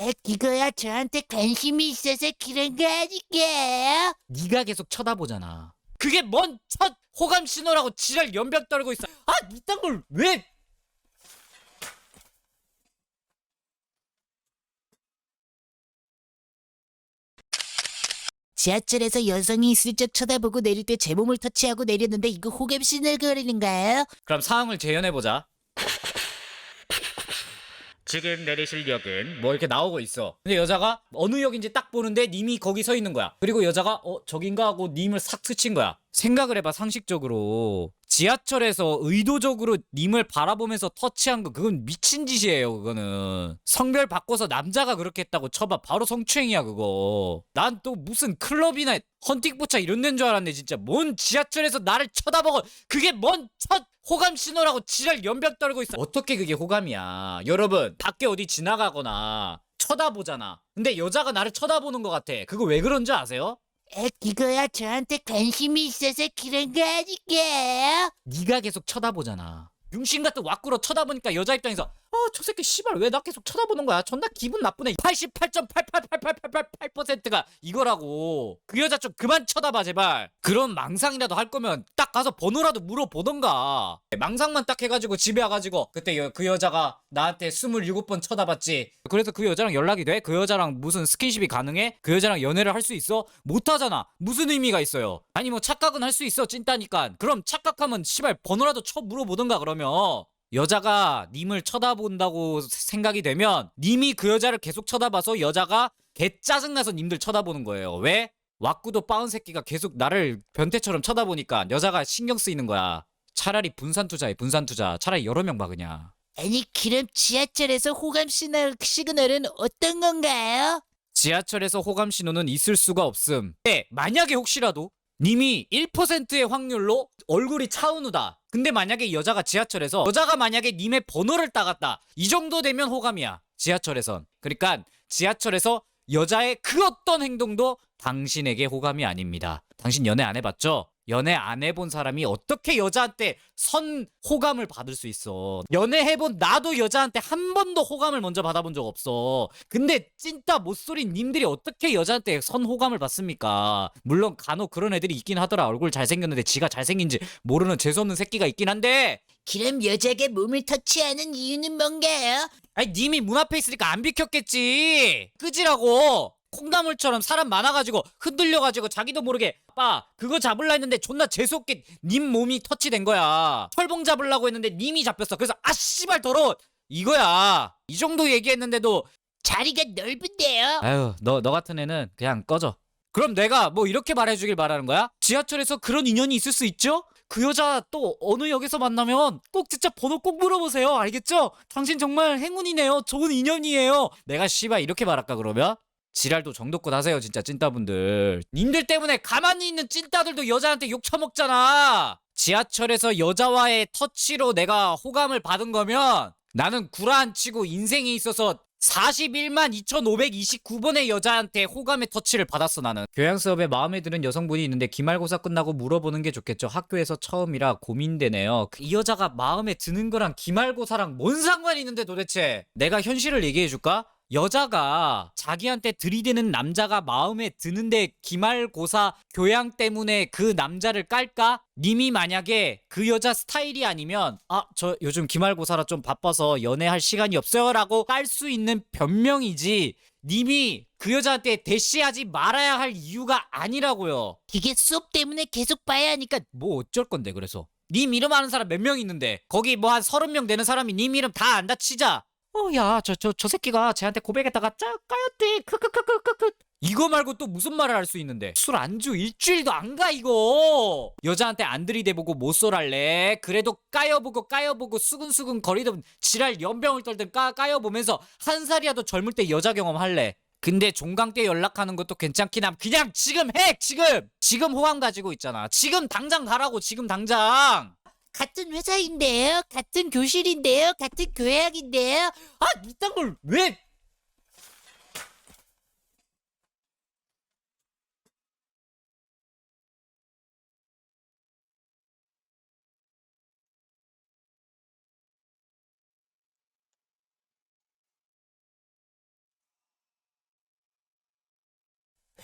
에, 그거야 저한테 관심이 있어서 그런 거 아닐게요? 네가 계속 쳐다보잖아. 그게 뭔 첫 호감 신호라고 지랄 연병 떨고 있어. 아, 이딴 걸 왜? 지하철에서 여성이 슬쩍 쳐다보고 내릴 때 제 몸을 터치하고 내렸는데 이거 호감 신을 거리는가요? 그럼 상황을 재현해 보자. 지금 내리실 역은 뭐 이렇게 나오고 있어. 근데 여자가 어느 역인지 딱 보는데 님이 거기 서 있는 거야. 그리고 여자가 어 저긴가 하고 님을 싹 스친 거야. 생각을 해봐 상식적으로 지하철에서 의도적으로 님을 바라보면서 터치한 거 그건 미친 짓이에요 그거는. 성별 바꿔서 남자가 그렇게 했다고 쳐봐. 바로 성추행이야 그거. 난 또 무슨 클럽이나 헌팅포차 이런 데인 줄 알았네 진짜. 뭔 지하철에서 나를 쳐다보고 그게 뭔첫 호감 신호라고 지랄 연병 떨고 있어. 어떻게 그게 호감이야? 여러분 밖에 어디 지나가거나 쳐다보잖아. 근데 여자가 나를 쳐다보는 것 같아. 그거 왜 그런지 아세요? 에, 그거야 저한테 관심이 있어서 그런 거 아닐게요? 네가 계속 쳐다보잖아. 용신 같은 왁구로 쳐다보니까 여자 입장에서 아저 새끼 씨발 왜 나 계속 쳐다보는 거야 존나 기분 나쁘네 88.8888888%가 이거라고 그 여자 좀 그만 쳐다봐 제발 그런 망상이라도 할 거면 딱 가서 번호라도 물어보던가 망상만 딱 해가지고 집에 와가지고 그때 여- 그 여자가 나한테 27번 쳐다봤지 그래서 그 여자랑 연락이 돼? 그 여자랑 무슨 스킨십이 가능해? 그 여자랑 연애를 할 수 있어? 못하잖아 무슨 의미가 있어요 아니 뭐 착각은 할 수 있어 찐따니까 그럼 착각하면 씨발 번호라도 쳐 물어보던가 그러면 여자가 님을 쳐다본다고 생각이 되면 님이 그 여자를 계속 쳐다봐서 여자가 개 짜증나서 님들 쳐다보는 거예요 왜? 왁구도 빠은 새끼가 계속 나를 변태처럼 쳐다보니까 여자가 신경 쓰이는 거야 차라리 분산 투자해 분산 투자 차라리 여러 명 봐 그냥 아니 그럼 지하철에서 호감 시그널, 시그널은 어떤 건가요? 지하철에서 호감 신호는 있을 수가 없음. 네, 만약에 혹시라도 님이 1%의 확률로 얼굴이 차은우다. 근데 만약에 이 여자가 지하철에서 여자가 만약에 님의 번호를 따갔다. 이 정도 되면 호감이야. 지하철에선. 그러니까 지하철에서 여자의 그 어떤 행동도 당신에게 호감이 아닙니다. 당신 연애 안 해봤죠? 연애 안 해본 사람이 어떻게 여자한테 선 호감을 받을 수 있어. 연애해본 나도 여자한테 한 번도 호감을 먼저 받아본 적 없어. 근데 찐따 못소리 님들이 어떻게 여자한테 선 호감을 받습니까? 물론 간혹 그런 애들이 있긴 하더라. 얼굴 잘생겼는데 지가 잘생긴지 모르는 재수없는 새끼가 있긴 한데 그럼 여자가 몸을 터치하는 이유는 뭔가요? 아니 님이 문 앞에 있으니까 안 비켰겠지. 끄지라고. 콩나물처럼 사람 많아가지고 흔들려가지고 자기도 모르게 빠 그거 잡을라 했는데 존나 재수없게 님 몸이 터치된 거야 철봉 잡으려고 했는데 님이 잡혔어 그래서 아 씨발 더러워 이거야 이 정도 얘기했는데도 자리가 넓은데요? 아유 너 너 같은 애는 그냥 꺼져 그럼 내가 뭐 이렇게 말해주길 바라는 거야? 지하철에서 그런 인연이 있을 수 있죠? 그 여자 또 어느 역에서 만나면 꼭 진짜 번호 꼭 물어보세요 알겠죠? 당신 정말 행운이네요 좋은 인연이에요 내가 씨발 이렇게 말할까 그러면? 지랄도 정도껏 하세요 진짜 찐따분들. 님들 때문에 가만히 있는 찐따들도 여자한테 욕 처먹잖아. 지하철에서 여자와의 터치로 내가 호감을 받은 거면 나는 구라 안 치고 인생에 있어서 41만 2529번의 여자한테 호감의 터치를 받았어 나는. 교양 수업에 마음에 드는 여성분이 있는데 기말고사 끝나고 물어보는 게 좋겠죠. 학교에서 처음이라 고민되네요. 그이 여자가 마음에 드는 거랑 기말고사랑 뭔 상관이 있는데 도대체? 내가 현실을 얘기해 줄까? 여자가 자기한테 들이대는 남자가 마음에 드는데 기말고사 교양 때문에 그 남자를 깔까? 님이 만약에 그 여자 스타일이 아니면 아 저 요즘 기말고사라 좀 바빠서 연애할 시간이 없어요 라고 깔 수 있는 변명이지 님이 그 여자한테 대시하지 말아야 할 이유가 아니라고요. 그게 수업 때문에 계속 봐야 하니까 뭐 어쩔 건데 그래서? 님 이름 아는 사람 몇 명 있는데? 거기 뭐 한 서른 명 되는 사람이 님 이름 다 안다 치자 어 야 저 저 저 새끼가 쟤한테 고백했다가 짜 까였대. 크크크크크크. 이거 말고 또 무슨 말을 할 수 있는데? 술 안주 일주일도 안 가 이거. 여자한테 안 들이대보고 못 쏠할래? 그래도 까여보고 까여보고 수근수근 거리던 지랄 연병을 떨든 까, 까여보면서 한 살이라도 젊을 때 여자 경험할래? 근데 종강 때 연락하는 것도 괜찮긴 함 그냥 지금 해 지금! 지금 호감 가지고 있잖아. 지금 당장 가라고 지금 당장 같은 회사인데요, 같은 교실인데요, 같은 교양인데요. 아 이딴 걸 왜?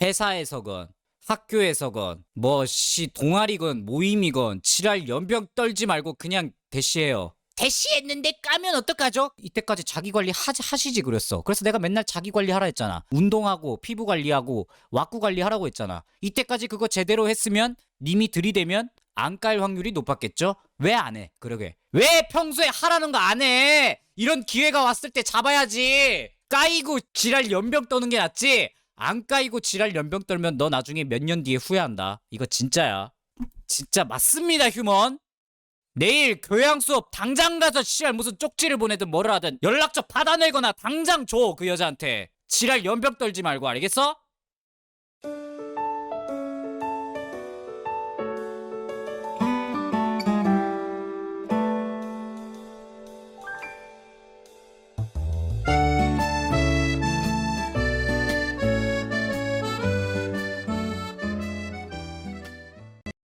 회사에서건 학교에서건 뭐 씨 동아리건 모임이건 지랄 연병 떨지 말고 그냥 대시해요. 대시했는데 까면 어떡하죠? 이때까지 자기 관리 하지 하시지 그랬어. 그래서 내가 맨날 자기 관리 하라 했잖아. 운동하고 피부 관리하고 왁구 관리 하라고 했잖아. 이때까지 그거 제대로 했으면 님이 들이대면 안 깔 확률이 높았겠죠? 왜 안 해? 그러게. 왜 평소에 하라는 거 안 해? 이런 기회가 왔을 때 잡아야지. 까이고 지랄 연병 떠는 게 낫지. 안 까이고 지랄 연병 떨면 너 나중에 몇 년 뒤에 후회한다. 이거 진짜야. 진짜 맞습니다, 휴먼. 내일 교양 수업 당장 가서 씨발 무슨 쪽지를 보내든 뭐를 하든 연락처 받아내거나 당장 줘 그 여자한테 지랄 연병 떨지 말고 알겠어?